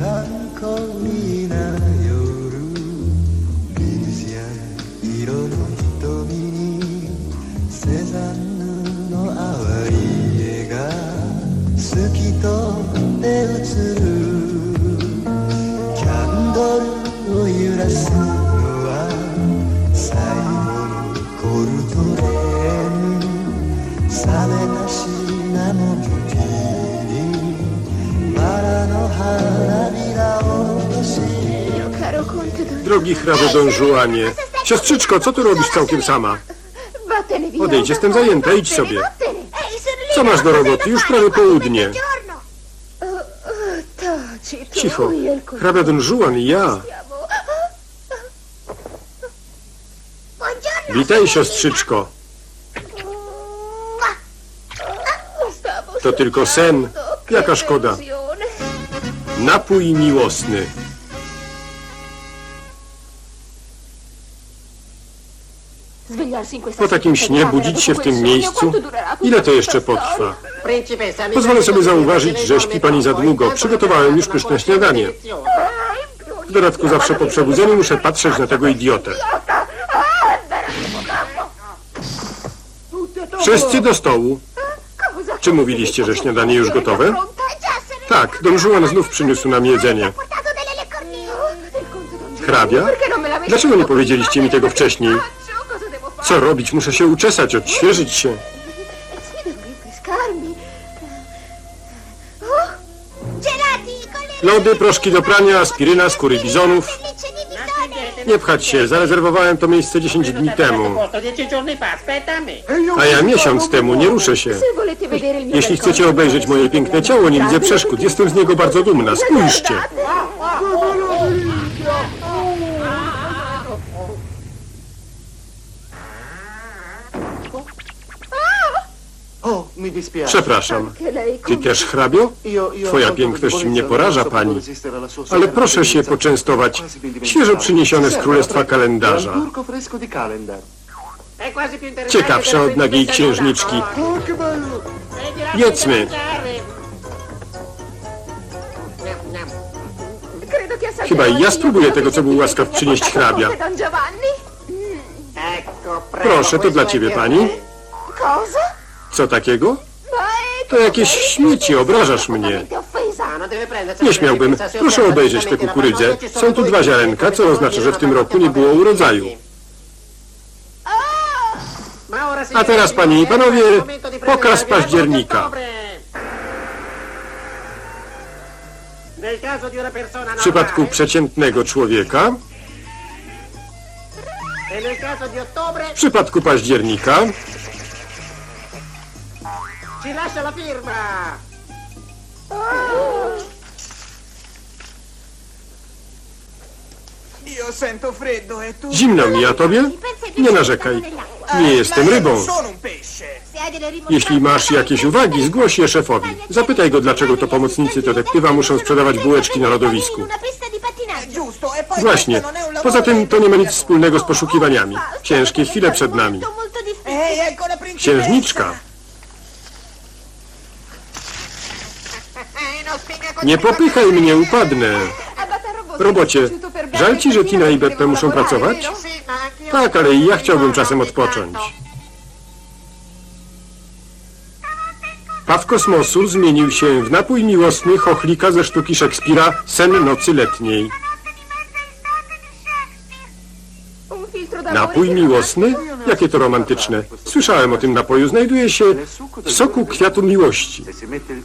melancolina Drogi hrabio Don Juanie. Siostrzyczko, co tu robisz całkiem sama? Odejdź, jestem zajęta, idź sobie. Co masz do roboty? Już prawie południe. Cicho. Hrabia Don Juan i ja. Witaj, siostrzyczko. To tylko sen. Jaka szkoda. Napój miłosny. Po takim śnie budzić się w tym miejscu? Ile to jeszcze potrwa? Pozwolę sobie zauważyć, że śpi pani za długo. Przygotowałem już pyszne śniadanie. W dodatku zawsze po przebudzeniu muszę patrzeć na tego idiotę. Wszyscy do stołu. Czy mówiliście, że śniadanie już gotowe? Tak, Don Juan znów przyniósł nam jedzenie. Hrabia? Dlaczego nie powiedzieliście mi tego wcześniej? Co robić? Muszę się uczesać, odświeżyć się. Lody, proszki do prania, aspiryna, skóry bizonów. Nie pchać się, zarezerwowałem to miejsce 10 dni temu. A ja miesiąc temu, nie ruszę się. Jeśli chcecie obejrzeć moje piękne ciało, nie widzę przeszkód. Jestem z niego bardzo dumna. Spójrzcie. Oh, mi dispiace. Przepraszam. Lei Ty też, hrabio? Io, io Twoja piękność mnie poraża, pani. Ale proszę się poczęstować. Świeżo przyniesione z królestwa kalendarza. Ciekawsze od nagiej księżniczki. Jedzmy. Chyba i ja spróbuję tego, co był łaskaw przynieść hrabia. Proszę, to dla ciebie, pani. Cosa? Co takiego? To jakieś śmieci, obrażasz mnie. Nie śmiałbym. Proszę obejrzeć tę kukurydzę. Są tu dwa ziarenka, co oznacza, że w tym roku nie było urodzaju. A teraz, panie i panowie, pokaz października. W przypadku przeciętnego człowieka, w przypadku października, Ci lascia la firma! Io sento freddo e tu... zimno mi, a tobie? Nie narzekaj. Nie jestem rybą. Jeśli masz jakieś uwagi, zgłoś je szefowi. Zapytaj go, dlaczego to pomocnicy detektywa muszą sprzedawać bułeczki na lodowisku. E Właśnie. Poza tym to nie ma nic wspólnego z poszukiwaniami. Ciężkie chwile przed nami. Księżniczka. Nie popychaj mnie, upadnę. Robocie, żal ci, że Tina i Beppe muszą pracować? Tak, ale i ja chciałbym czasem odpocząć. Paw kosmosu zmienił się w napój miłosny chochlika ze sztuki Szekspira Sen nocy letniej. Napój miłosny? Jakie to romantyczne. Słyszałem o tym napoju. Znajduje się w soku kwiatu miłości.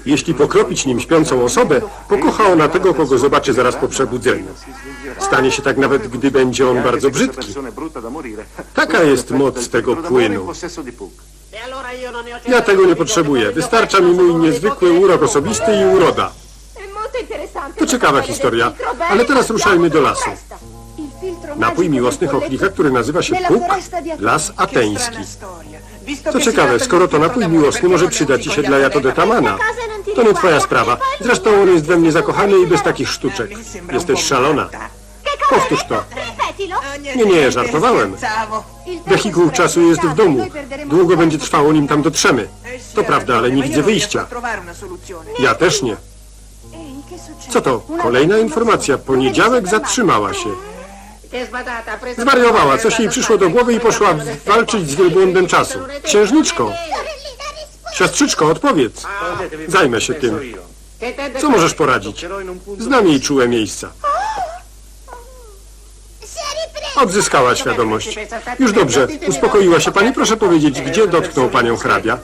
Jeśli pokropić nim śpiącą osobę, pokocha ona tego, kogo zobaczy zaraz po przebudzeniu. Stanie się tak nawet, gdy będzie on bardzo brzydki. Taka jest moc tego płynu. Ja tego nie potrzebuję. Wystarcza mi mój niezwykły urok osobisty i uroda. To ciekawa historia. Ale teraz ruszajmy do lasu. Napój magico miłosny del colletto chochlika, który nazywa się Puk, las ateński. Co ciekawe, skoro to napój miłosny może przydać ci si się dla vogliamo Jato de Tamana. To nie twoja sprawa. Zresztą on jest we mnie zakochany i bez takich sztuczek. Jesteś szalona. Powtórz to. Nie, nie, żartowałem. Wehikuł czasu jest w domu. Długo będzie trwało, nim tam dotrzemy. To prawda, ale nie widzę wyjścia. Ja też nie. Co to? Kolejna informacja. Poniedziałek zatrzymała się. Zwariowała, coś jej przyszło do głowy i poszła walczyć z wielbłądem czasu. Księżniczko, siostrzyczko, odpowiedz. Zajmę się tym. Co możesz poradzić? Znam jej czułe miejsca. Odzyskała świadomość. Już dobrze, uspokoiła się pani. Proszę powiedzieć, gdzie dotknął panią hrabia?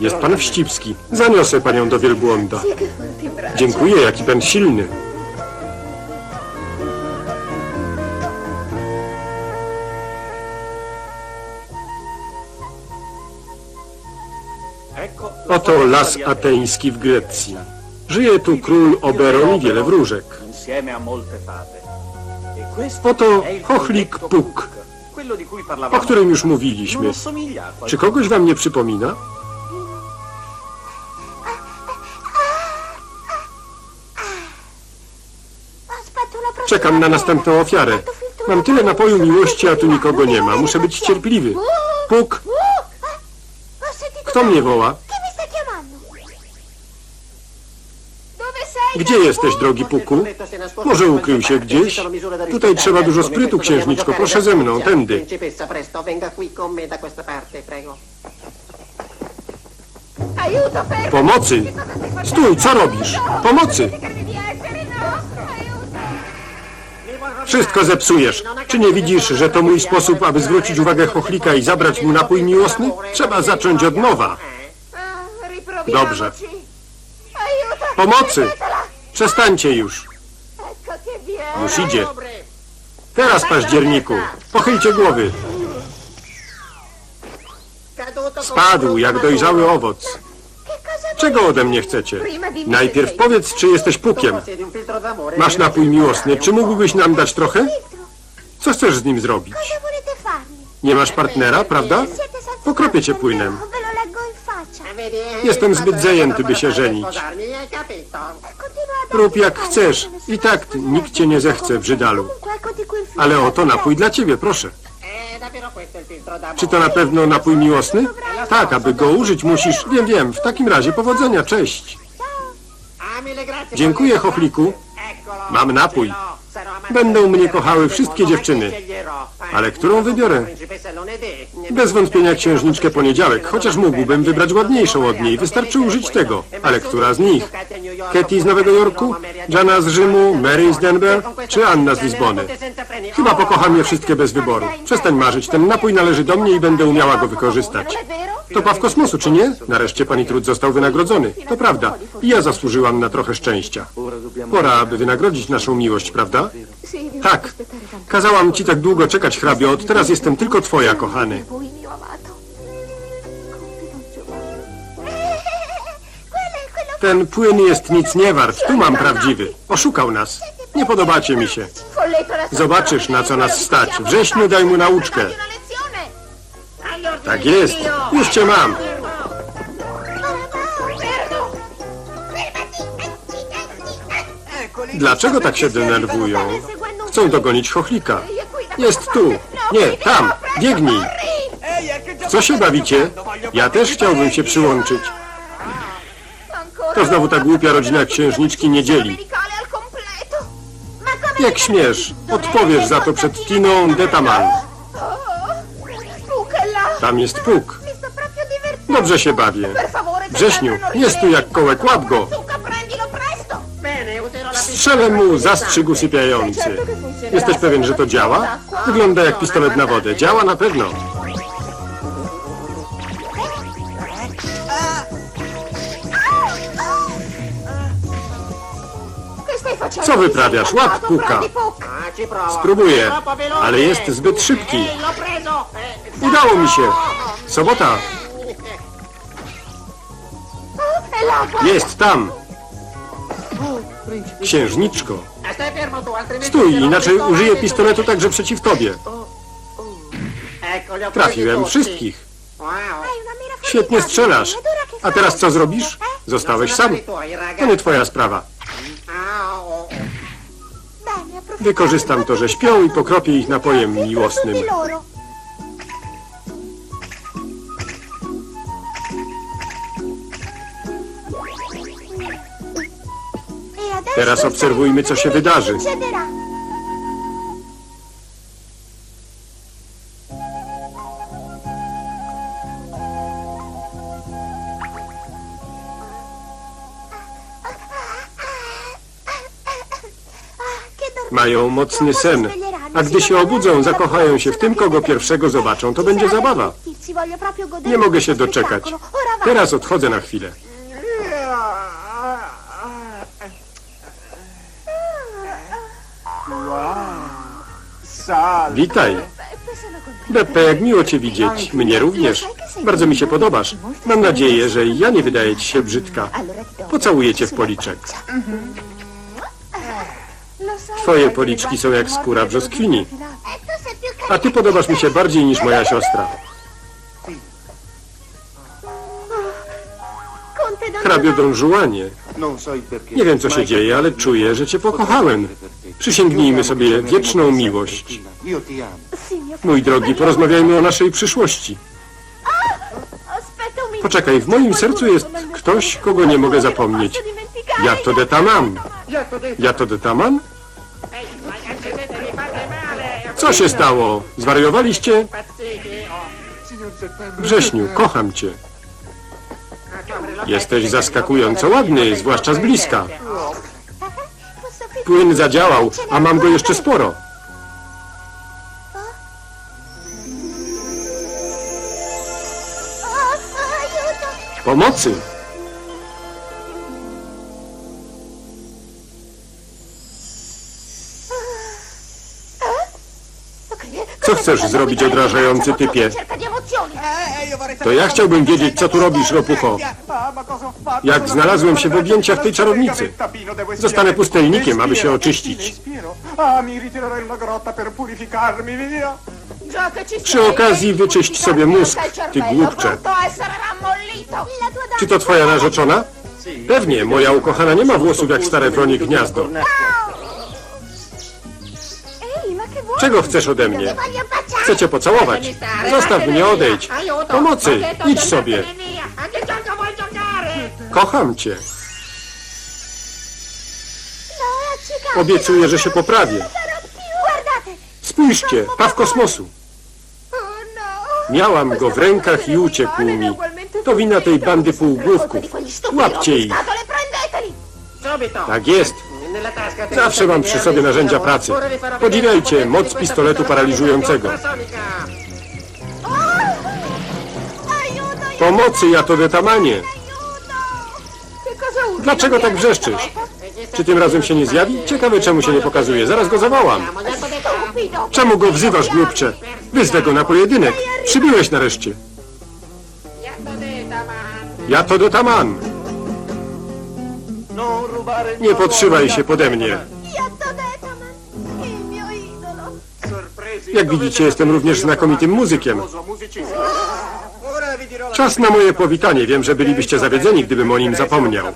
Jest pan wścibski. Zaniosę panią do wielbłąda. Dziękuję, jaki pan silny. Oto las ateński w Grecji. Żyje tu król Oberon i wiele wróżek. Oto Chochlik Puk, o którym już mówiliśmy. Czy kogoś wam nie przypomina? Czekam na następną ofiarę. Mam tyle napoju miłości, a tu nikogo nie ma. Muszę być cierpliwy. Puk, kto mnie woła? Gdzie jesteś, drogi Puku? Może ukrył się gdzieś? Tutaj trzeba dużo sprytu, księżniczko. Proszę ze mną, tędy. Pomocy! Stój, co robisz? Pomocy! Wszystko zepsujesz. Czy nie widzisz, że to mój sposób, aby zwrócić uwagę chochlika i zabrać mu napój miłosny? Trzeba zacząć od nowa. Dobrze. Pomocy! Przestańcie już. Już idzie. Teraz, październiku. Pochylcie głowy. Spadł jak dojrzały owoc. Czego ode mnie chcecie? Najpierw powiedz, czy jesteś pukiem. Masz napój miłosny. Czy mógłbyś nam dać trochę? Co chcesz z nim zrobić? Nie masz partnera, prawda? Pokropię cię płynem. Jestem zbyt zajęty, by się żenić. Rób jak chcesz. I tak nikt cię nie zechce, brzydalu. Ale oto napój dla ciebie, proszę. Czy to na pewno napój miłosny? Tak, aby go użyć musisz... Wiem, wiem. W takim razie powodzenia, cześć. Dziękuję, chochliku. Mam napój. Będą mnie kochały wszystkie dziewczyny. Ale którą wybiorę? Bez wątpienia księżniczkę poniedziałek, chociaż mógłbym wybrać ładniejszą od niej. Wystarczy użyć tego. Ale która z nich? Katie z Nowego Jorku? Jana z Rzymu? Mary z Denver? Czy Anna z Lizbony? Chyba pokocham je wszystkie bez wyboru. Przestań marzyć, ten napój należy do mnie i będę umiała go wykorzystać. To paw kosmosu, czy nie? Nareszcie pani trud został wynagrodzony. To prawda. I ja zasłużyłam na trochę szczęścia. Pora, aby wynagrodzić naszą miłość, prawda? Tak. Kazałam ci tak długo czekać, hrabio. Od teraz jestem tylko twoja, kochany. Ten płyn jest nic nie wart. Tu mam prawdziwy. Oszukał nas. Nie podobacie mi się. Zobaczysz, na co nas stać. Wrześniu daj mu nauczkę. Tak jest. Już cię mam. Dlaczego tak się denerwują? Chcą dogonić chochlika. Jest tu. Nie, tam. Biegnij. W co się bawicie? Ja też chciałbym się przyłączyć. To znowu ta głupia rodzina księżniczki nie dzieli. Jak śmiesz, odpowiesz za to przed Tiną Detaman. Tam jest puk. Dobrze się bawię. Wrześniu, jest tu jak kołek, łap go. Strzelę mu zastrzyk usypiający. Jesteś pewien, że to działa? Wygląda jak pistolet na wodę. Działa na pewno. Co wyprawiasz? Łap puka. Spróbuję, ale jest zbyt szybki. Udało mi się. Sobota. Jest tam. Księżniczko. Stój, inaczej użyję pistoletu także przeciw tobie. Trafiłem wszystkich. Świetnie strzelasz. A teraz co zrobisz? Zostałeś sam. To nie twoja sprawa. Wykorzystam to, że śpią i pokropię ich napojem miłosnym. Teraz obserwujmy, co się wydarzy. Mają mocny sen, a gdy się obudzą, zakochają się w tym, kogo pierwszego zobaczą. To będzie zabawa. Nie mogę się doczekać. Teraz odchodzę na chwilę. Witaj. Beppe, jak miło cię widzieć. Mnie również. Bardzo mi się podobasz. Mam nadzieję, że ja nie wydaję ci się brzydka. Pocałuję cię w policzek. Twoje policzki są jak skóra brzoskwini. A ty podobasz mi się bardziej niż moja siostra. Hrabio Don Juanie. Nie wiem, co się dzieje, ale czuję, że cię pokochałem. Przysięgnijmy sobie wieczną miłość. Mój drogi, porozmawiajmy o naszej przyszłości. Poczekaj, w moim sercu jest ktoś, kogo nie mogę zapomnieć. Ja to de tamam. Ja to de Co się stało? Zwariowaliście? Wrześniu, kocham cię. Jesteś zaskakująco ładny, zwłaszcza z bliska. Płyn zadziałał, a mam go jeszcze sporo. Pomocy! Co chcesz zrobić, odrażający typie? To ja chciałbym wiedzieć, co tu robisz, Ropucho. Jak znalazłem się w objęciach tej czarownicy. Zostanę pustelnikiem, aby się oczyścić. Przy okazji wyczyść sobie mózg, ty głupcze. Czy to twoja narzeczona? Pewnie, moja ukochana nie ma włosów jak stare wronie gniazdo. Czego chcesz ode mnie? Chcę cię pocałować. Zostaw mnie, odejdź. Pomocy, idź sobie. Kocham cię. Obiecuję, że się poprawię. Spójrzcie, paw kosmosu. Miałam go w rękach i uciekł mi. To wina tej bandy półgłówków. Łapcie ich. Tak jest. Zawsze mam przy sobie narzędzia pracy. Podziwiajcie moc pistoletu paraliżującego. Pomocy, ja to detamanie. Dlaczego tak wrzeszczysz? Czy tym razem się nie zjawi? Ciekawe, czemu się nie pokazuje. Zaraz go zawołam. Czemu go wzywasz, głupcze? Wyzwę go na pojedynek. Przybyłeś nareszcie. Ja to detaman. Nie podszywaj się pode mnie. Jak widzicie, jestem również znakomitym muzykiem. Czas na moje powitanie. Wiem, że bylibyście zawiedzeni, gdybym o nim zapomniał.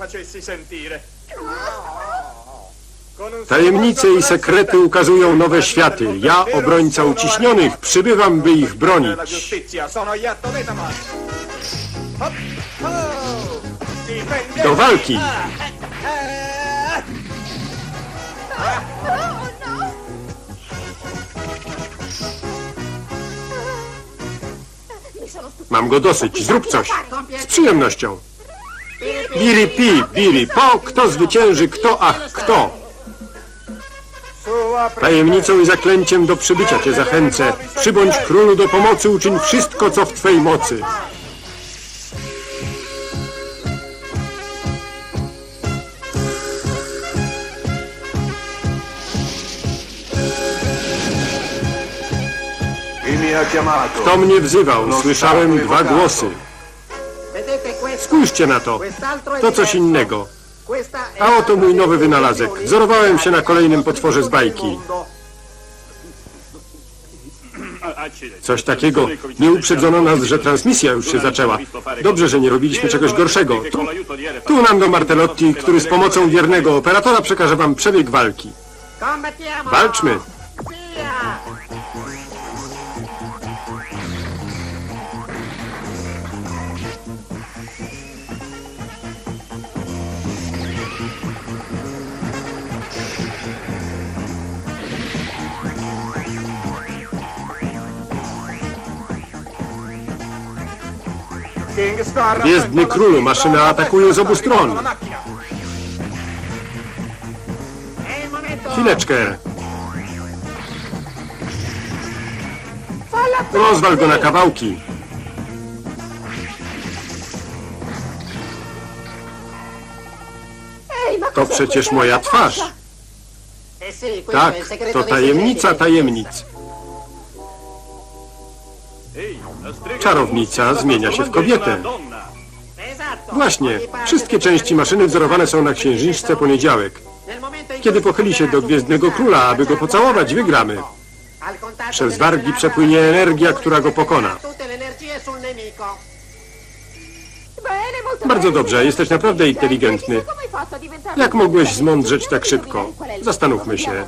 Tajemnice i sekrety ukazują nowe światy. Ja, obrońca uciśnionych, przybywam, by ich bronić. Do walki! Mam go dosyć. Zrób coś. Z przyjemnością. Biri pi, biri po, kto zwycięży, kto, ach, kto. Tajemnicą i zaklęciem do przybycia cię zachęcę. Przybądź królu do pomocy, uczyń wszystko, co w twej mocy. Kto mnie wzywał? Słyszałem dwa głosy. Spójrzcie na to. To coś innego. A oto mój nowy wynalazek. Wzorowałem się na kolejnym potworze z bajki. Coś takiego. Nie uprzedzono nas, że transmisja już się zaczęła. Dobrze, że nie robiliśmy czegoś gorszego. Tu, tu nam do Martelotti, który z pomocą wiernego operatora przekaże wam przebieg walki. Walczmy. La królu, maszyna atakuje z obu stron. Chwileczkę. Rozwal go na kawałki. To przecież moja twarz. Tak, to tajemnica tajemnic. Czarownica zmienia się w kobietę. Właśnie, wszystkie części maszyny wzorowane są na księżniczce poniedziałek. Kiedy pochyli się do Gwiezdnego Króla, aby go pocałować, wygramy. Przez wargi przepłynie energia, która go pokona. Bardzo dobrze, jesteś naprawdę inteligentny. Jak mogłeś zmądrzeć tak szybko? Zastanówmy się.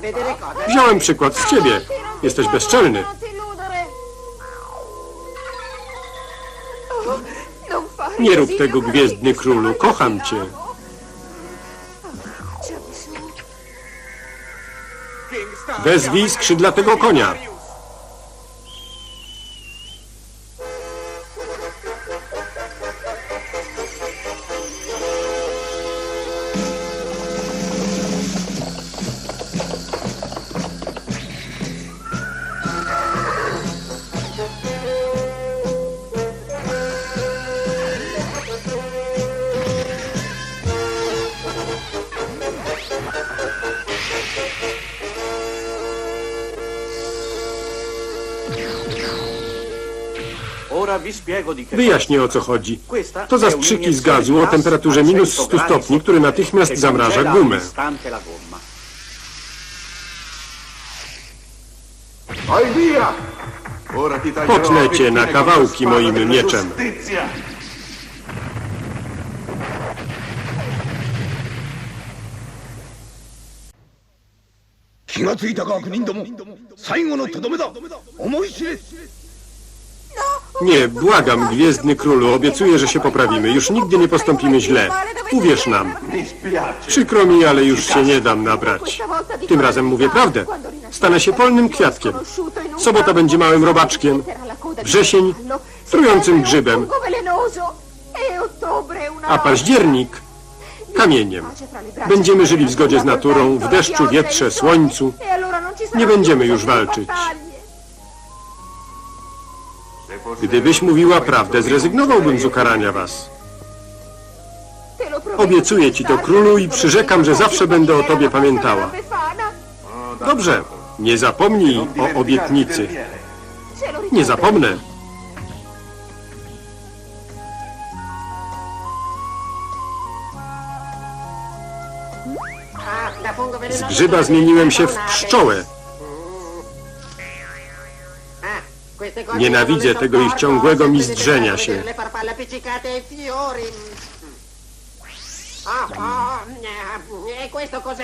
Wziąłem przykład z ciebie. Jesteś bezczelny. Nie rób tego, Gwiezdny Królu. Kocham cię. Wezwij skrzydlatego konia. Wyjaśnię o co chodzi. To zastrzyki z gazu o temperaturze minus 100 100 gradi stopni, który natychmiast zamraża gumę. Potnę cię na kawałki moim mieczem. Nie, błagam, Gwiezdny Królu, obiecuję, że się poprawimy. Już nigdy nie postąpimy źle. Uwierz nam. Przykro mi, ale już się nie dam nabrać. Tym razem mówię prawdę. Stanę się polnym kwiatkiem. Sobota będzie małym robaczkiem. Wrzesień trującym grzybem. A październik kamieniem. Będziemy żyli w zgodzie z naturą, w deszczu, wietrze, słońcu. Nie będziemy już walczyć. Gdybyś mówiła prawdę, zrezygnowałbym z ukarania was. Obiecuję ci to, królu, i przyrzekam, że zawsze będę o tobie pamiętała. Dobrze, nie zapomnij o obietnicy. Nie zapomnę. Z grzyba zmieniłem się w pszczołę. Nienawidzę tego ich ciągłego mizdrzenia się.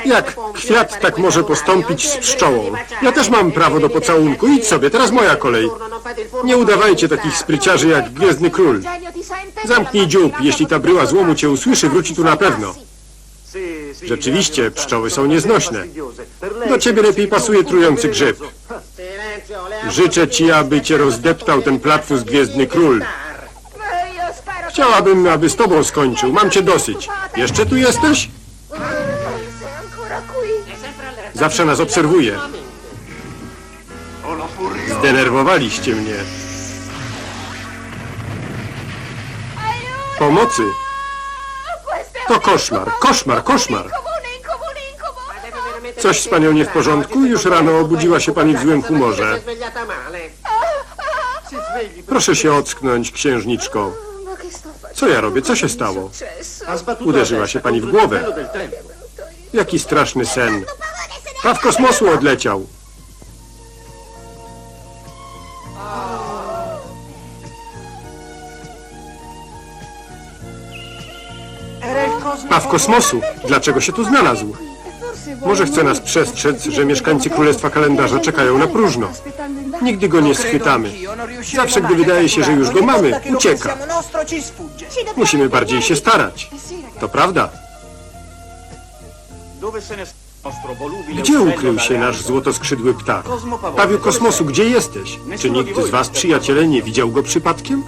Jak kwiat tak może postąpić z pszczołą? Ja też mam prawo do pocałunku. Idź sobie, teraz moja kolej. Nie udawajcie takich spryciarzy jak Gwiezdny Król. Zamknij dziób, jeśli ta bryła złomu cię usłyszy, wróci tu na pewno. Rzeczywiście, pszczoły są nieznośne. Do ciebie lepiej pasuje trujący grzyb. Życzę ci, aby cię rozdeptał ten platfus Gwiezdny Król. Chciałabym, aby z tobą skończył. Mam cię dosyć. Jeszcze tu jesteś? Zawsze nas obserwuje. Zdenerwowaliście mnie. Pomocy. To koszmar, koszmar, koszmar. Coś z panią nie w porządku? Już rano obudziła się pani w złym humorze. Proszę się ocknąć, księżniczko. Co ja robię? Co się stało? Uderzyła się pani w głowę. Jaki straszny sen. Praw kosmosu odleciał. Paw kosmosu. Dlaczego się tu znalazł? Może chce nas przestrzec, że mieszkańcy Królestwa Kalendarza czekają na próżno. Nigdy go nie schwytamy. Zawsze, gdy wydaje się, że już go mamy, ucieka. Musimy bardziej się starać. To prawda. Gdzie ukrył się nasz złotoskrzydły ptak? Pawiu kosmosu, gdzie jesteś? Czy nikt z was, przyjaciele, nie widział go przypadkiem?